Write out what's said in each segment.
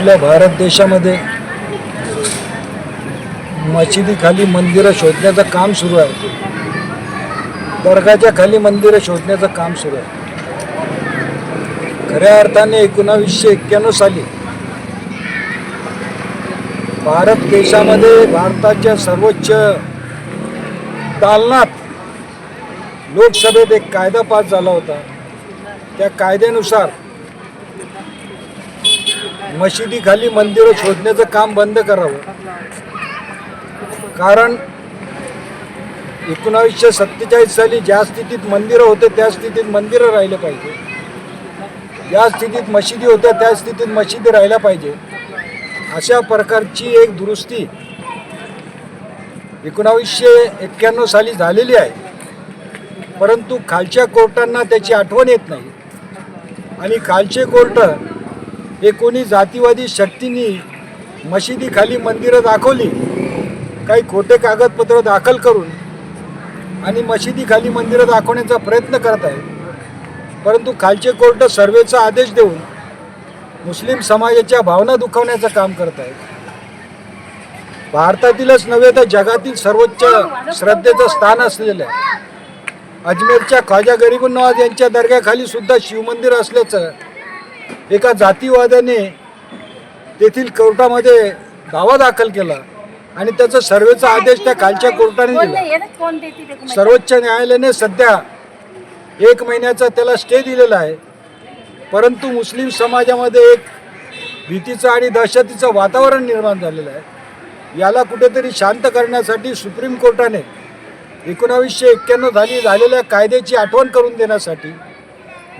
आपल्या भारत देशामध्ये मशिदीखाली मंदिरं शोधण्याचं काम सुरू आहे. दर्गाच्या खाली मंदिरं शोधण्याचं काम सुरू आहे. खऱ्या अर्थाने एकोणावीसशे एक्क्याण्णव साली भारत देशामध्ये भारताच्या सर्वोच्च दालनात लोकसभेत एक कायदा पास झाला होता. त्या कायद्यानुसार मशिदीखाली मंदिरं शोधण्याचं काम बंद करावं. कारण एकोणावीसशे सत्तेचाळीस साली ज्या स्थितीत मंदिरं होते त्या स्थितीत मंदिरं राहिले पाहिजे. ज्या स्थितीत मशिदी होत्या त्या स्थितीत मशिदी राहिल्या पाहिजे. अशा प्रकारची एक दुरुस्ती एकोणावीसशे एक्क्याण्णव साली झालेली आहे. परंतु खालच्या कोर्टांना त्याची आठवण येत नाही. आणि खालचे कोर्ट हे कोणी जातीवादी शक्तींनी मशिदीखाली मंदिरं दाखवली काही खोटे कागदपत्र दाखल करून आणि मशिदीखाली मंदिरं दाखवण्याचा प्रयत्न करत आहे परंतु खालचे कोर्ट सर्वेचा आदेश देऊन मुस्लिम समाजाच्या भावना दुखावण्याचं काम करत आहेत. भारतातीलच नव्हे तर जगातील सर्वोच्च श्रद्धेचं स्थान असलेलं आहे अजमेरच्या ख्वाजा गरीबुल नवाज यांच्या दर्ग्याखाली सुद्धा शिवमंदिर असल्याचं एका जातीवाद्याने तेथील कोर्टामध्ये दावा दाखल केला आणि त्याचा सर्वेचा आदेश त्या खालच्या कोर्टाने दिला. सर्वोच्च न्यायालयाने सध्या एक महिन्याचा त्याला स्टे दिलेला आहे. परंतु मुस्लिम समाजामध्ये एक भीतीचं आणि दहशतीचं वातावरण निर्माण झालेलं आहे. याला कुठेतरी शांत करण्यासाठी सुप्रीम कोर्टाने एकोणावीसशे एक्क्याण्णव झाली झालेल्या कायद्याची आठवण करून देण्यासाठी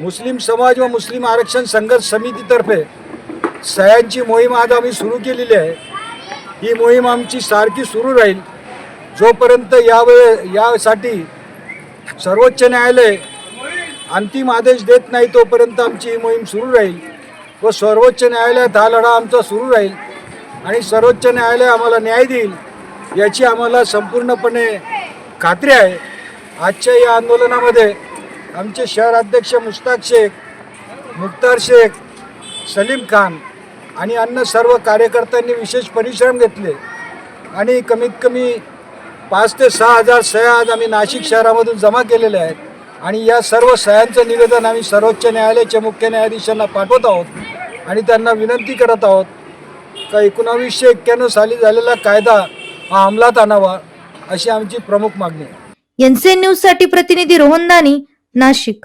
मुस्लिम समाज व मुस्लिम आरक्षण संघर्ष समितीतर्फे सह्यांची मोहीम आज आम्ही सुरू केलेली आहे. ही मोहीम आमची सारखी सुरू राहील. जोपर्यंत यावेळे यासाठी सर्वोच्च न्यायालय अंतिम आदेश देत नाही तोपर्यंत आमची ही मोहीम सुरू राहील व सर्वोच्च न्यायालयात हा लढा आमचा सुरू राहील आणि सर्वोच्च न्यायालय आम्हाला न्याय देईल याची आम्हाला संपूर्णपणे खात्री आहे. आजच्या या आंदोलनामध्ये आमचे शहर अध्यक्ष मुश्ताक शेख मुख्तार शेख सलीम खान आणि अन्य सर्व कार्यकर्त्यांनी विशेष परिश्रम घेतले. आणि कमीत कमी पाच ते सहा हजार सह्या आज आम्ही नाशिक शहरामधून जमा केलेल्या आहेत. आणि या सर्व सह्यांचं निवेदन आम्ही सर्वोच्च न्यायालयाच्या मुख्य न्यायाधीशांना पाठवत आहोत. आणि त्यांना विनंती करत आहोत का एकोणावीसशे एक्क्याण्णव साली झालेला कायदा हा अंमलात आणावा अशी आमची प्रमुख मागणी आहे. एनसीएन न्यूजसाठी प्रतिनिधी रोहन दानी नाशिक.